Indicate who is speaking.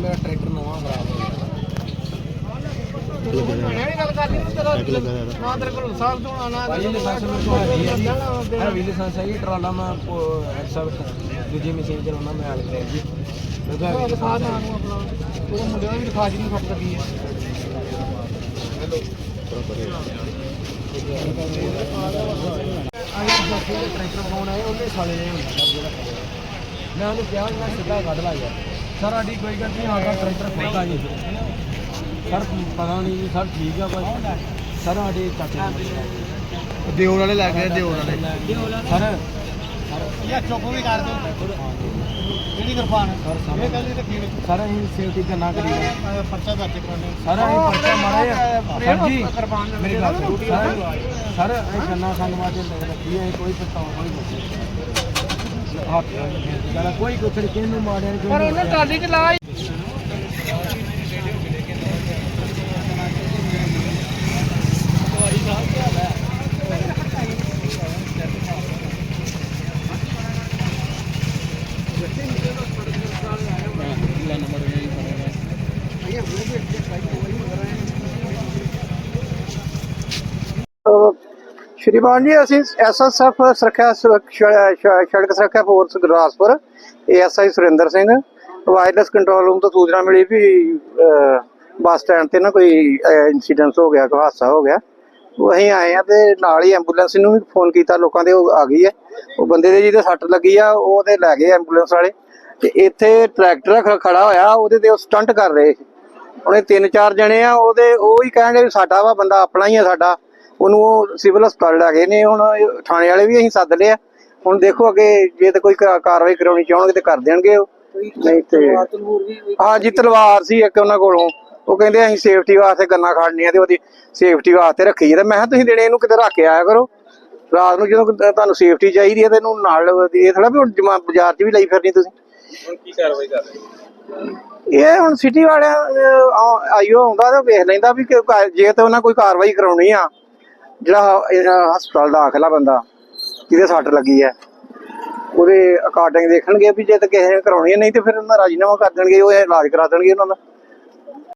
Speaker 1: ਮੇਰਾ ਟਰੈਕਟਰ ਨਵਾਂ ਖਰਾਬ ਹੋ ਗਿਆ।
Speaker 2: ਨਾ ਤੇਰੇ ਕੋਲ ਸਾਲ ਤੋਂ ਨਾ
Speaker 1: ਭਾਈ ਲਾਇਸੈਂਸ ਮੇਰੇ ਕੋਲ ਹੈਗੀ ਹੈ ਜੀ। ਹੈ ਵੀ ਲਾਇਸੈਂਸ ਹੈ ਜੀ ਟਰਾਲਾ ਮੈਂ ਦੂਜੀ ਮਸ਼ੀਨ ਚਲਾਉਣਾ ਕਰਿਆ ਜੀ। ਟਰੈਕਟਰ ਉਹਨੇ ਸਾਲੇ ਨੇ ਹੁੰਦਾ ਜਿਹੜਾ। ਮੈਂ ਉਹਨੂੰ ਕਿਹਾ ਮੈਂ ਸਿੱਧਾ ਕੱਢ ਲਾ ਯਾਰ। ਸਰ ਸਾਡੀ ਕੋਈ ਗੱਲ ਨਹੀਂ ਆਗਾ ਟਰੈਕਟਰ ਖੋਲਦਾ ਜੀ ਸਰ ਪਤਾ ਨਹੀਂ ਜੀ ਸਰ ਠੀਕ ਆ ਪਰ ਸਰ ਸਾਡੇ ਚਾਚੇ
Speaker 2: ਦਿਓਰ ਵਾਲੇ ਲੈ ਕੇ ਦਿਓਰ ਵਾਲੇ।
Speaker 1: ਸਰ
Speaker 2: ਯਾ ਚੁੱਪ ਵੀ ਕਰ ਦੋ। ਕਿਹੜੀ ਕਿਰਪਾਨ
Speaker 1: ਸਰ ਸਰ।
Speaker 2: ਇਹ ਕਹਿੰਦੀ ਤੇ ਕੀ
Speaker 1: ਸਰ ਅਸੀਂ ਸੇਫਟੀ ਕਰਨਾ ਕਰੀਦਾ
Speaker 2: ਪਰਚਾ ਦਰਜ ਕਰਾਉਣੇ
Speaker 1: ਸਰ ਅਸੀਂ ਪਰਚਾ ਮਾਰੇ ਆ ਸਰ ਜੀ ਮੇਰੀ ਗੱਲ ਸੁਣੋ। ਸਰ ਅਸੀਂ ਕੰਨਾ ਖਾਨ ਵਾਸਤੇ ਲੈ ਰੱਖੀ ਹੈ ਕੋਈ ਪਛਤਾਵਾ ਕੋਈ ਨਹੀਂ। ਕੋਈ ਕੁਛ ਨਹੀਂ ਕਿਹਨੂੰ ਮਾਰਿਆ ਨਹੀਂ
Speaker 2: ਪਰ ਉਹਨੇ ਟਾਲੀ ਚ ਲਾ ਸ਼੍ਰੀਮਾਨ ਜੀ, ਅਸੀਂ ਐਸਐਸਐਫ ਸੁਰੱਖਿਆ ਸੁਰੱਖਿਆ- ਸੜਕ ਸੁਰੱਖਿਆ force Gurdaspur, ASI Surinder Singh, wireless control room ਤੋਂ ਸੂਚਨਾ ਮਿਲੀ ਵੀ ਬੱਸ ਸਟੈਂਡ ਤੇ ਨਾ ਕੋਈ ਇਨਸੀਡੈਂਟ ਹੋ ਗਿਆ, ਕੋਈ ਹਾਦਸਾ ਹੋ ਗਿਆ। ਉਹ ਅਸੀਂ ਆਏ ਆ ਤੇ ਨਾਲ ਹੀ ਐਂਬੂਲੈਂਸ ਨੂੰ ਵੀ ਫੋਨ ਕੀਤਾ, ਲੋਕਾਂ ਦੇ ਉਹ ਆ ਗਈ ਹੈ। ਉਹ ਬੰਦੇ ਦੇ ਜਿਹਦੇ ਸੱਟ ਲੱਗੀ ਆ, ਉਹ ਤੇ ਲੈ ਗਏ ਐਂਬੂਲੈਂਸ ਵਾਲੇ। ਤੇ ਇੱਥੇ ਟਰੈਕਟਰ ਖੜਾ ਹੋਇਆ, ਉਹਦੇ ਤੇ ਉਹ ਸਟੰਟ ਕਰ ਰਹੇ ਸੀ। ਉਹਨੇ ਤਿੰਨ ਚਾਰ ਜਣੇ ਆ, ਉਹਦੇ ਉਹ ਹੀ ਕਹਿੰਦੇ ਵੀ ਸਾਡਾ ਵਾ, ਬੰਦਾ ਆਪਣਾ ਹੀ ਆ ਸਾਡਾ। ਉਹਨੂੰ ਉਹ ਸਿਵਲ ਹਸਪਤਾਲ ਲੈ ਗਏ ਨੇ ਹੁਣ ਥਾਣੇ ਵਾਲੇ ਵੀ ਅਸੀਂ ਸੱਦ ਲਿਆ। ਹੁਣ ਦੇਖੋ ਅੱਗੇ ਜੇ ਤੇ ਕੋਈ ਕਾ- ਕਾਰਵਾਈ ਕਰਾਉਣੀ ਚਾਹਣਗੇ ਤੇ ਕਰ ਦੇਣਗੇ ਉਹ। ਨਹੀਂ ਤੇ ਹਾਂ ਜੀ ਤਲਵਾਰ ਸੀ ਇੱਕ ਉਹਨਾਂ ਕੋਲੋਂ। ਉਹ ਕਹਿੰਦੇ ਅਸੀਂ ਸੇਫਟੀ ਵਾਸਤੇ ਗੰਨਾ ਖੜਨੀਆਂ ਤੇ ਉਹਦੀ ਸੇਫਟੀ ਵਾਸਤੇ ਰੱਖੀ ਹੈ ਤੇ ਮੈਂ ਕਿਹਾ ਤੁਸੀਂ ਦਿਨੇ ਇਹਨੂੰ ਕਿਤੇ ਰੱਖ ਕੇ ਆਇਆ ਕਰੋ। ਰਾਤ ਨੂੰ ਜਦੋਂ ਕਿਤੇ ਤੁਹਾਨੂੰ ਸੇਫਟੀ ਚਾਹੀਦੀ ਹੈ ਤੇ ਇਹਨੂੰ ਨਾਲ ਇਹ ਥੋੜਾ ਵੀ ਹੁਣ ਜਮਾ ਬਾਜ਼ਾਰ 'ਚ ਵੀ ਲਈ ਫਿਰਨੀ ਤੁਸੀਂ।
Speaker 3: ਹੁਣ ਕੀ ਕਾਰਵਾਈ ਕਰ ਰਹੇ
Speaker 2: ਇਹ ਹੁਣ ਸਿਟੀ ਵਾਲਿਆਂ ਆਈਓ ਆਉਂਦਾ ਤੇ ਵੇਖ ਲੈਂਦਾ ਵੀ ਕਿ ਕਾ- ਜੇ ਤੇ ਉਹਨਾਂ ਕੋਈ ਕਾਰਵਾਈ ਕਰਾਉਣੀ ਆ। ਜਿਹੜਾ ਇਹ ਹਸਪਤਾਲ ਦਾਖਲਾ ਬੰਦਾ, ਜਿਹਦੇ ਸੱਟ ਲੱਗੀ ਹੈ, ਉਹਦੇ ਅਕਾਰਡਿੰਗ ਦੇਖਣਗੇ ਵੀ ਜੇ ਤਾਂ ਕਿਸੇ ਨੇ ਕਰਾਉਣੀ ਹੈ, ਨਹੀਂ ਤੇ ਫਿਰ ਉਹਨਾਂ ਦਾ ਰਾਜੀਨਾਮਾ ਕਰ ਦੇਣਗੇ, ਉਹ ਇਲਾਜ ਕਰਾ ਦੇਣਗੇ ਉਹਨਾਂ ਦਾ।